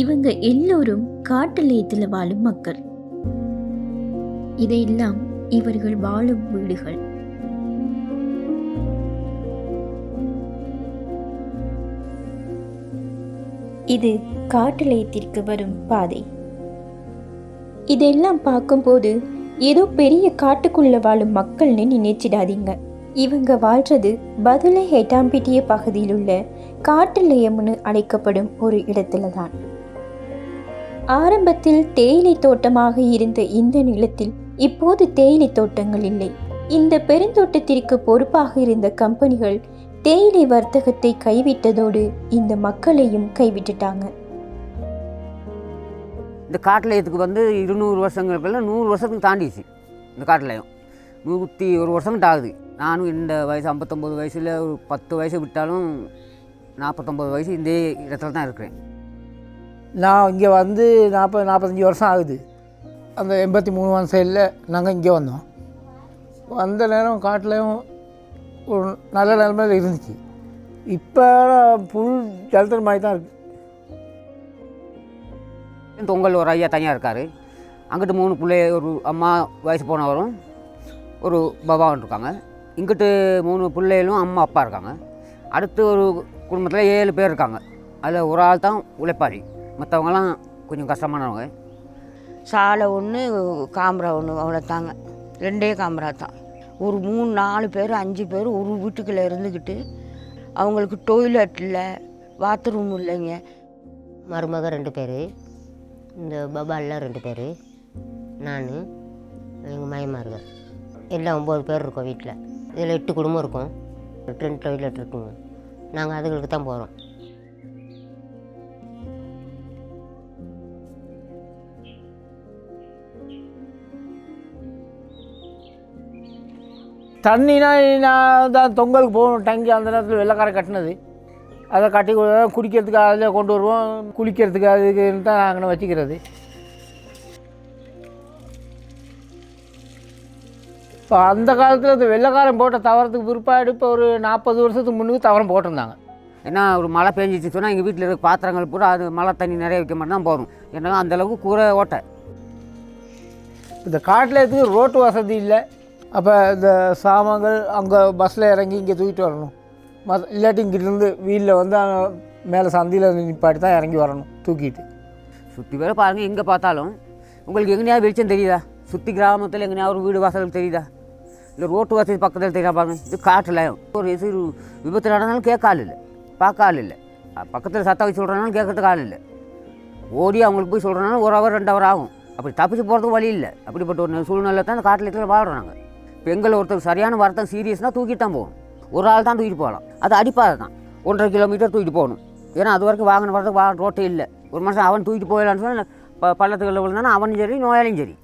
இவங்க எல்லோரும் காட்டுலயத்தில் வாழும் மக்கள். இதையெல்லாம் இவர்கள் வாழும் வீடுகள். இது காட்டுலயத்திற்கு வரும் பாதை. இதெல்லாம் பார்க்கும்போது ஏதோ பெரிய காட்டுக்குள்ள வாழும் மக்கள்னு நினைச்சிடாதீங்க. இவங்க வாழ்றது பதுளை ஹெட்டாம்பிட்டிய பகுதியில் உள்ள காட்டுலயம்னு அழைக்கப்படும் ஒரு இடத்துல தான் ஆரம்பத்தில் தேயிலை தோட்டமாக இருந்த இந்த நிலத்தில் இப்போது தேயிலை தோட்டங்கள் இல்லை. இந்த பெருந்தோட்டத்திற்கு பொறுப்பாக இருந்த கம்பெனிகள் தேயிலை வர்த்தகத்தை கைவிட்டதோடு இந்த மக்களையும் கைவிட்டுட்டாங்க. இந்த காட்டிலயத்துக்கு வந்து இருநூறு வருஷங்களுக்குள்ள நூறு வருஷத்துக்கு தாண்டிச்சு இந்த காட்டிலயம். நூற்றி ஒரு வருஷங்கிட்ட ஆகுது. நானும் இந்த வயசு ஐம்பத்தொம்போது வயசில் ஒரு பத்து வயசு விட்டாலும் நாற்பத்தொம்போது வயசு இந்த இடத்துல தான் இருக்கிறேன். நான் இங்கே வந்து நாற்பது நாற்பத்தஞ்சி வருஷம் ஆகுது. அந்த எண்பத்தி மூணு வருஷத்தில் நாங்கள் இங்கே வந்தோம். வந்த நேரம் காட்டிலையும் ஒரு நல்ல நிலமையில் இருந்துச்சு. இப்போ புல் ஜலத்தர் மாதிரி தான் இருக்குது தொங்கல் ஒரு ஐயா தனியாக இருக்கார். அங்கிட்டு மூணு பிள்ளை ஒரு அம்மா வயசு போனவரும் ஒரு பபாவும் இருக்காங்க. இங்கிட்டு மூணு பிள்ளைகளும் அம்மா அப்பா இருக்காங்க. அடுத்து ஒரு குடும்பத்தில் ஏழு பேர் இருக்காங்க. அதில் ஒரு ஆள் தான் உழைப்பாரி மற்றவங்கலாம் கொஞ்சம் கஷ்டமானவங்க. சாலை ஒன்று காமரா ஒன்று அவ்வளோத்தாங்க ரெண்டே காமரா தான். ஒரு மூணு நாலு பேர் அஞ்சு பேர் ஒரு வீட்டுக்குள்ளே இருந்துக்கிட்டு அவங்களுக்கு டொய்லெட் இல்லை பாத்ரூம் இல்லைங்க. மருமக ரெண்டு பேர் இந்த பபாலில் ரெண்டு பேர் நான் எங்கள் மயமாருங்க எல்லாம் ஒம்பது பேர் இருக்கோம் வீட்டில் இதில் எட்டு குடும்பம் இருக்கும். ரெண்டு டாய்லெட் இருக்குங்க. நாங்கள் அதுகளுக்கு தான் போகிறோம் தண்ணினா நான் தான் தொங்கலுக்கு போகணும் டங்கி அந்த நேரத்தில் வெள்ளைக்காரை கட்டினது. அதை கட்டி குடிக்கிறதுக்கு அதில் கொண்டு வருவோம். குளிக்கிறதுக்கு அதுக்கு தான் நாங்கள் வச்சுக்கிறது. இப்போ அந்த காலத்தில் இந்த வெள்ளைக்காரன் போட்ட தவறத்துக்கு பிற்பாடு இப்போ ஒரு நாற்பது வருஷத்துக்கு முன்னுக்கு தவறம் போட்டிருந்தாங்க. ஏன்னா ஒரு மழை பெஞ்சிச்சு சொன்னால் எங்கள் வீட்டில் இருக்க பாத்திரங்கள் பூரா அது மழை தண்ணி நிறைய வைக்க மட்டும் தான் போதும் ஏன்னா அந்தளவுக்கு கூரை ஓட்டை. இந்த காட்டில் எதுக்கு ரோட்டு வசதி இல்லை? அப்போ இந்த சாமான்கள் அங்கே பஸ்ஸில் இறங்கி இங்கே தூக்கிட்டு வரணும். மத் இல்லாட்டி இங்கிட்டிருந்து வீட்டில் வந்து மேலே சந்தியில் நிப்பாட்டி தான் இறங்கி வரணும் தூக்கிட்டு. சுற்றி வேற பாருங்கள் எங்கே பார்த்தாலும். உங்களுக்கு எங்கேயா வெளிச்சம் தெரியுதா? சுற்றி கிராமத்தில் எங்கேயா ஒரு வீடு வாசல் தெரியுதா? இல்லை ரோட்டு வசதி பக்கத்தில் தெரியா பாருங்க? இது காட்டில். ஒரு இது விபத்து நடந்தாலும் கேட்க ஆள் இல்லை. பார்க்க ஆள் இல்லை. பக்கத்தில் சத்தம் வச்சு சொல்கிறனாலும் கேட்கறதுக்கு ஆள் இல்லை. ஓடி அவங்களுக்கு போய் சொல்கிறனாலும் ஒரு ஹவர் ரெண்டு ஹவர் ஆகும். அப்படி தப்பிச்சு போகிறதுக்கு வழி இல்லை. அப்படிப்பட்ட ஒரு சூழ்நிலை தான் அந்த காட்டில் இருக்கிற வாழ்கிறோம் நாங்கள் பெண்கள் ஒருத்தர் சரியான வார்த்தை சீரியஸ்னால் தூக்கிட்டு தான் போகணும். ஒரு ஆள் தான் தூக்கிட்டு போகலாம். அது அடிப்பாதை தான். ஒன்றரை கிலோமீட்டர் தூக்கிட்டு போகணும். ஏன்னா அது வரைக்கும் வாகனம் வரதுக்கு வா ரோட்டே இல்லை. ஒரு மனுஷன் அவன் தூக்கிட்டு போயிடலான்னு சொன்னால் ப பள்ளத்துகளில் விழுந்தானா அவனும் சரி நோயாளியும் சரி.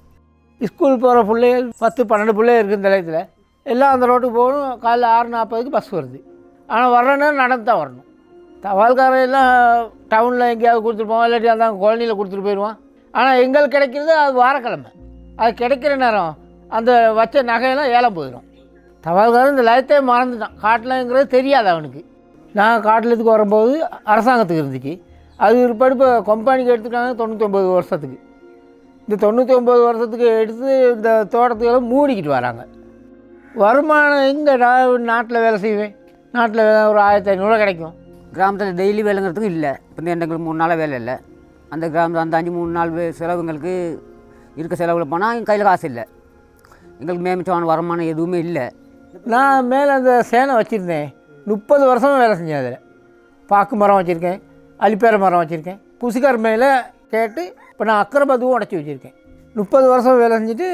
ஸ்கூல் போகிற பிள்ளைகள் பத்து பன்னெண்டு பிள்ளை இருக்குது இந்த நிலையத்தில் எல்லாம் அந்த ரோட்டுக்கு போகணும். காலைல ஆறு நாற்பதுக்கு பஸ் வருது. ஆனால் வரணும்னா நடந்து தான் வரணும். தபால்காரன் எல்லாம் டவுனில் எங்கேயாவது கொடுத்துருப்போம் இல்லாட்டி அந்த குழந்தையில கொடுத்துட்டு போயிடுவான். ஆனால் எங்களுக்கு கிடைக்கிறது அது வாரக்கிழமை. அது கிடைக்கிற நேரம் அந்த வச்ச நகையெல்லாம் ஏலம் போயிடும். தபால்காரன் இந்த லயத்தை மறந்துட்டான். காட்டிலங்கிறது தெரியாது அவனுக்கு. நான் காட்டிலத்துக்கு வரும்போது அரசாங்கத்துக்கு இருந்துச்சு. அது பிற்பாடு இப்போ கம்பெனிக்கு எடுத்துட்டாங்க தொண்ணூற்றி ஒம்பது வருஷத்துக்கு. இந்த தொண்ணூற்றி ஒம்பது வருஷத்துக்கு எடுத்து இந்த தோட்டத்துக்கெல்லாம் மூடிக்கிட்டு வராங்க. வருமானம் எங்கே நான் நாட்டில் வேலை செய்வேன்? நாட்டில் வேலை ஒரு ஆயிரத்தி ஐநூறுரூவா கிடைக்கும். கிராமத்தில் டெய்லி வேலைங்கிறதுக்கும் இல்லை. இப்போ இந்த எங்களுக்கு மூணு நாளாக வேலை இல்லை. அந்த கிராமத்தில் அந்த அஞ்சு மூணு நாள் வே- செலவுங்களுக்கு இருக்க செலவில் போனால் கையில் காசு இல்லை. எங்களுக்கு மேமிச்சமான வருமானம் எதுவுமே இல்லை. நான் மேலே அந்த சேனை வச்சுருந்தேன். முப்பது வருஷமாக வேலை செஞ்சேன் அதில். பாக்கு மரம் வச்சுருக்கேன் அலிப்பேர மரம் வச்சுருக்கேன். குசிக்கார் மேலே கேட்டு இப்போ நான் அக்கரபதுவும் உடச்சி வச்சுருக்கேன். முப்பது வருஷம் வேலை செஞ்சுட்டு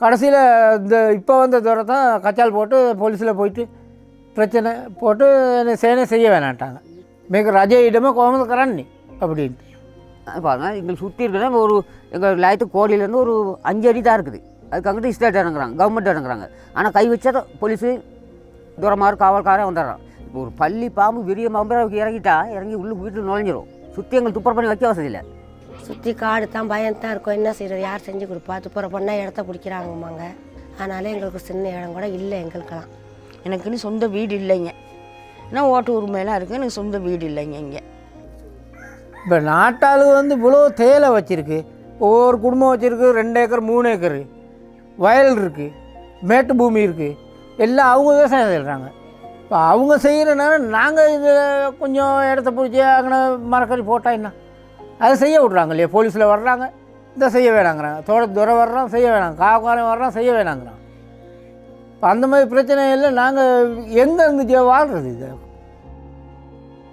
கடைசியில் இந்த இப்போ வந்த தூரம் தான் கச்சால் போட்டு போலீஸில் போயிட்டு பிரச்சனை போட்டு என்னை சேனை செய்ய வேணான்ட்டாங்க. மிக ரஜயிடமே கோமதக்கரான் நீ அப்படின்ட்டு. அது பாருங்க எங்களுக்கு சுற்றி இருக்கிற ஒரு எங்கள் லயத்து கோடியிலேருந்து ஒரு அஞ்சு அடி தான் இருக்குது. அதுக்கு அங்கிட்டு ஸ்டேட் இறங்குறாங்க கவர்மெண்ட் இறங்குறாங்க. ஆனால் கை வச்சா போலீஸு தூரமாக காவல்காரன் வந்துடுறான். இப்போ ஒரு பள்ளி பாம்பு விரிய பாம்பு இறங்கிட்டா இறங்கி உள்ள வீட்டில் நுழைஞ்சிரும். சுற்றி எங்களுக்கு துப்புரம் பண்ணி வைக்க வசதி இல்லை. சுற்றி காடு தான் பயம் தான் இருக்கும். என்ன செய்கிறது யார் செஞ்சு கொடுப்பா? துப்புற பண்ணால் இடத்த பிடிக்கிறாங்கம்மாங்க. அதனால எங்களுக்கு சின்ன இடம் கூட இல்லை எங்களுக்கெல்லாம். எனக்குன்னு சொந்த வீடு இல்லைங்க. ஏன்னா ஓட்டு உரிமையெல்லாம் இருக்குது எனக்கு சொந்த வீடு இல்லைங்க இங்கே. இப்போ நாட்டாளு வந்து இவ்வளோ தேயிலை வச்சுருக்கு. ஒவ்வொரு குடும்பம் வச்சுருக்கு ரெண்டு ஏக்கர் மூணு ஏக்கர். வயல் இருக்குது மேட்டு பூமி இருக்குது எல்லாம் அவங்க விவசாயம் செய்கிறாங்க இப்போ அவங்க செய்கிறனால நாங்கள் இது கொஞ்சம் இடத்த பிடிச்சி அங்கே மரக்கறி போட்டால் என்ன? அதை செய்ய விட்றாங்க இல்லையா? போலீஸில் வர்றாங்க இதை செய்ய வேணாங்கிறாங்க. தோட்ட துறை வர்றோம் செய்ய வேணாங்க. காவக்காரன் வர்றோம் செய்ய வேணாங்கிறான். இப்போ அந்த மாதிரி பிரச்சனை இல்லை நாங்கள் எங்கே இருந்து வாழ்கிறது இது.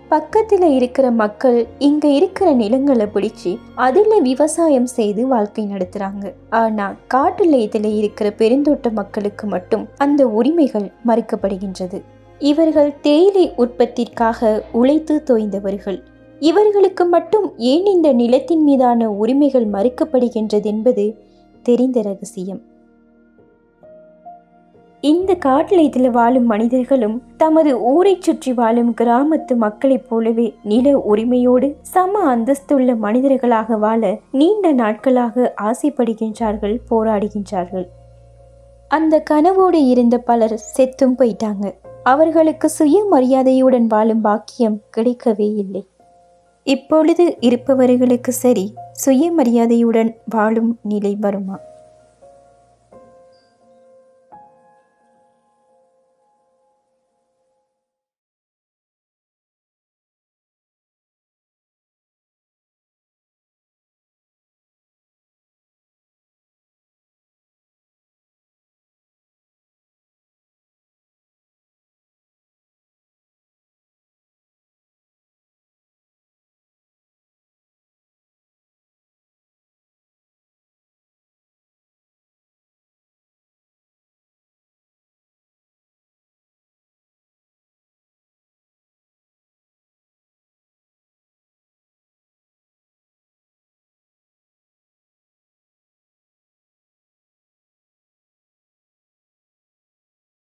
பக்கத்தில் இருக்கிற மக்கள் இங்க இருக்கிற நிலங்களை பிடிச்சி அதில் விவசாயம் செய்து வாழ்க்கை நடத்துறாங்க. ஆனா காட்டுல இதில் இருக்கிற பெருந்தோட்ட மக்களுக்கு மட்டும் அந்த உரிமைகள் மறுக்கப்படுகின்றது. இவர்கள் தேயிலை உற்பத்திற்காக உழைத்து தோய்ந்தவர்கள். இவர்களுக்கு மட்டும் ஏன் இந்த நிலத்தின் மீதான உரிமைகள் மறுக்கப்படுகின்றது என்பது தெரிந்த ரகசியம். இந்த காட்டில் இதில் வாழும் மனிதர்களும் தமது ஊரைச் சுற்றி வாழும் கிராமத்து மக்களைப் போலவே நில உரிமையோடு சம அந்தஸ்துள்ள மனிதர்களாக வாழ நீண்ட நாட்களாக ஆசைப்படுகின்றார்கள் போராடுகின்றார்கள். அந்த கனவோடு இருந்த பலர் செத்தும் போயிட்டாங்க. அவர்களுக்கு சுயமரியாதையுடன் வாழும் பாக்கியம் கிடைக்கவே இல்லை. இப்பொழுது இருப்பவர்களுக்கு சரி சுயமரியாதையுடன் வாழும் நிலை வருமா?